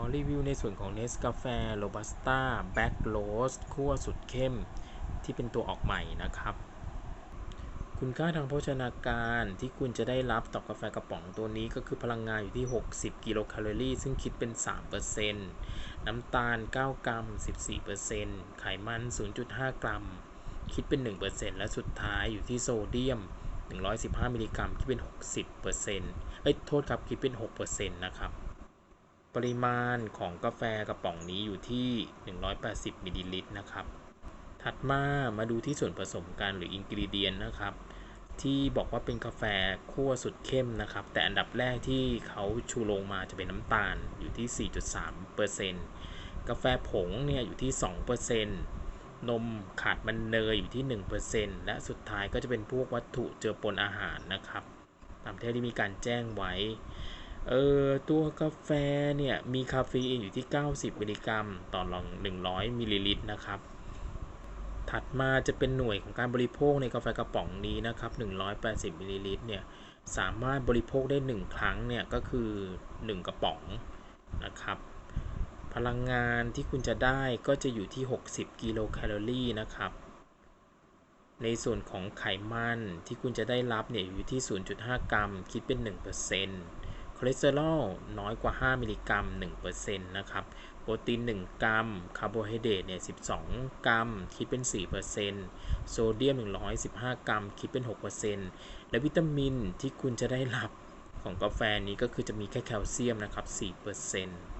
อรีวิวในส่วนของเนสกาแฟโรบัสต้าแบ็กโรสคั่วสุดเข้มที่เป็นตัวออกใหม่นะครับ คุณค่าทางโภชนาการที่คุณจะได้รับต่อกาแฟกระป๋องตัวนี้ก็คือพลังงานอยู่ที่ 60 กิโลแคลอรี่ ซึ่งคิดเป็น 3%น้ำตาล 9 กรัม 14%ไขมัน 0.5 กรัม คิดเป็น 1%และสุดท้ายอยู่ที่โซเดียม 115 มิลลิกรัม คิดเป็น 60%เอ้ย โทษครับ คิดเป็น 6%นะครับ ปริมาณของกาแฟกระป๋องนี้อยู่ที่ 180มิลลิลิตรนะครับ ถัดมามาดูที่ส่วนผสมกันหรืออินกิเดียนนะครับ ที่บอกว่าเป็นกาแฟคั่วสุดเข้มนะครับ แต่อันดับแรกที่เขาชูลงมาจะเป็นน้ำตาลอยู่ที่ 4.3%กาแฟผงเนี่ยอยู่ที่ 2%นมขาดมันเนยอยู่ที่ 1%และสุดท้ายก็จะเป็นพวกวัตถุเจือปนอาหารนะครับ ตามที่มีการแจ้งไว้ เออตัวกาแฟเนี่ย มีคาเฟอีนอยู่ที่ 90 มิลลิกรัม ต่อลอง 100 มิลลิลิตรนะครับ ถัดมาจะเป็นหน่วยของการบริโภคในกาแฟกระป๋องนี้นะครับ 180 มิลลิลิตรเนี่ย สามารถบริโภคได้ 1 ครั้งเนี่ย ก็คือ 1 กระป๋องนะครับ พลังงานที่คุณจะได้ก็จะอยู่ที่ 60 กิโลแคลอรี่นะครับ ในส่วนของไขมันที่คุณจะได้รับเนี่ยอยู่ที่ 0.5 กรัม คิดเป็น 1% คอเลสเตอรอลน้อยกว่า 5 มิลลิกรัม1%นะครับ โปรตีน 1 กรัม คาร์โบไฮเดรตเนี่ย 12 กรัม คิดเป็น 4%โซเดียม 115 กรัม คิดเป็น 6%และวิตามินที่คุณจะได้รับของกาแฟนี้ก็คือจะมีแค่แคลเซียมนะครับ 4%